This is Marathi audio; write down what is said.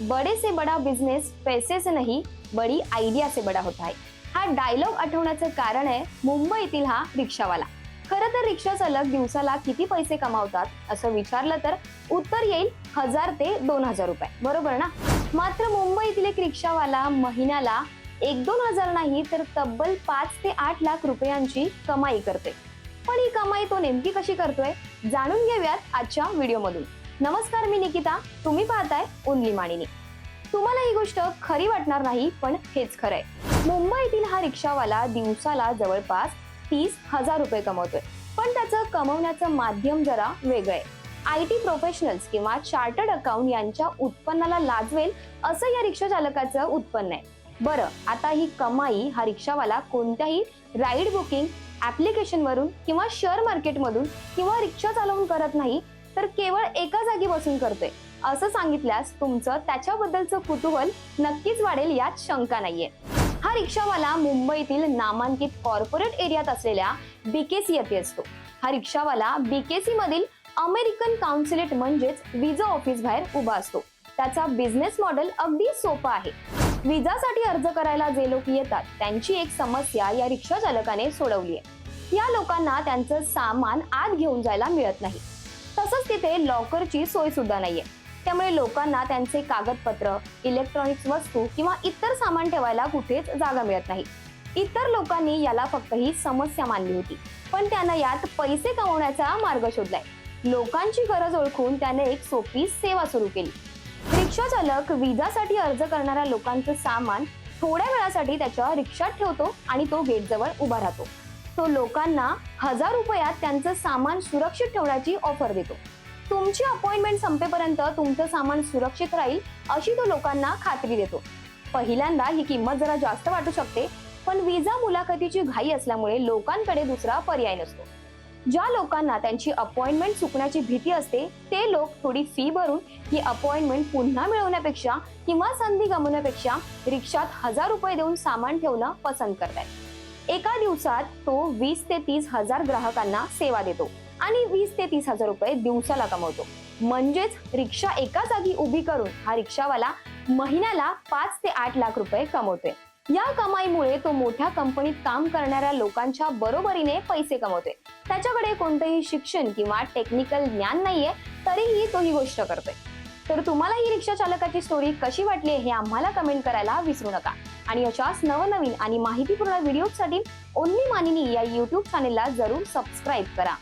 बडे से बडा बिझनेस पैसे से नहीं बडी आयडिया से बडा होता है। हा डायलॉग आठवण्याचं कारण आहे मुंबईतील हा रिक्षावाला. खरं तर रिक्षा चालक दिवसाला किती पैसे कमावतात असं विचारलं तर उत्तर येईल हजार ते दोन हजार रुपये. बरोबर ना? मात्र मुंबईतील एक रिक्षावाला महिन्याला एक दोन हजार नाही तर तब्बल पाच ते आठ लाख रुपयांची कमाई करते पण ही कमाई तो नेमकी कशी करतोय? जाणून घेऊयात आजच्या व्हिडिओमधून नमस्कार मी निकिता. तुम्ही पाहताय उनली माणिनी तुम्हाला ही गोष्ट खरी वाटणार नाही पण हेच खरंय मुंबईतील हा रिक्षावाला दिवसाला जवळपास तीस हजार रुपये कमवतोय. पण त्याचं कमवण्याचं माध्यम जरा वेगळं आहे. आय टी प्रोफेशनल्स किंवा चार्टर्ड अकाउंट यांच्या उत्पन्नाला लाजवेल असं या रिक्षा चालकाचं उत्पन्न आहे. बरं आता ही कमाई हा रिक्षावाला कोणत्याही राईड बुकिंग ऍप्लिकेशन वरून किंवा शेअर मार्केटमधून किंवा रिक्षा चालवून करत नाही तर केवळ एका जागी बसून करतोय. असं सांगितल्यास तुमचं त्याच्याबद्दलचं कुतूहल नक्कीच वाढेल यात शंका नाहीये. हा रिक्षावाला मुंबईतील नामांकित कॉर्पोरेट एरियात असलेल्या बीकेसी येथे असतो. हा रिक्षावाला बीकेसी मधील अमेरिकन काउन्सिलेट म्हणजेच विजा ऑफिस बाहेर उभा असतो. त्याचा बिझनेस मॉडेल अगदी सोपा आहे. विजासाठी अर्ज करायला जे लोक येतात त्यांची एक समस्या या रिक्षा चालकाने सोडवली आहे या लोकांना त्यांचं सामान आत घेऊन जायला मिळत नाही. तसंच तिथे लॉकरची सोय सुद्धा नाहीये. त्यामुळे लोकांना त्यांचे कागदपत्र इलेक्ट्रॉनिक्स वस्तू किंवा इतर सामान ठेवायला कुठेच जागा मिळत नाही. इतर लोकांनी याला फक्त ही समस्या मानली होती. पण त्यानं यात पैसे कमवण्याचा मार्ग शोधलाय. लोकांची गरज ओळखून त्याने एक सोपी सेवा सुरू केली. रिक्षा चालक विजासाठी अर्ज करणाऱ्या लोकांचं सामान थोड्या वेळासाठी त्याच्या रिक्षात ठेवतो आणि तो गेटजवळ उभा राहतो. तो लोकांना हजार रुपयात त्यांचं सामान सुरक्षित ठेवण्याची ऑफर देतो. तुमची अपॉइंटमेंट संपेपर्यंत तुमचं सामान सुरक्षित राहील अशी तो लोकांना खात्री देतो. पहिल्यांदा ही किंमत जरा जास्त वाटू शकते पण विजा मुलाखतीची घाई असल्यामुळे लोकांकडे दुसरा पर्याय नसतो. ज्या लोकांना त्यांची अपॉइंटमेंट चुकण्याची भीती असते ते लोक थोडी फी भरून ही अपॉइंटमेंट पुन्हा मिळवण्यापेक्षा किंवा संधी गमवण्यापेक्षा रिक्षात हजार रुपये देऊन सामान ठेवणं पसंत करतात. एका दिवसात तो वीस ते तीस हजार ग्राहकांना सेवा देतो आणि वीस ते तीस हजार रुपये दिवसाला कमवतो. म्हणजेच रिक्षा एका जागी उभी करून हा रिक्षावाला महिन्याला पाच ते आठ लाख रुपये कमवतोय. या कमाईमुळे तो मोठ्या कंपनीत काम करणाऱ्या लोकांच्या बरोबरीने पैसे कमवतोय. त्याच्याकडे कोणतंही शिक्षण किंवा टेक्निकल ज्ञान नाहीये तरीही तो ही गोष्ट करतोय. तर तुम्हाला ही रिक्षा चालकाची स्टोरी कशी वाटली हे आम्हाला कमेंट करायला विसरू नका. आणि अशाच नवनवीन आणि माहितीपूर्ण व्हिडिओसाठी ओन्ली मानिनी या यूट्यूब चॅनेलला जरूर सबस्क्राईब करा.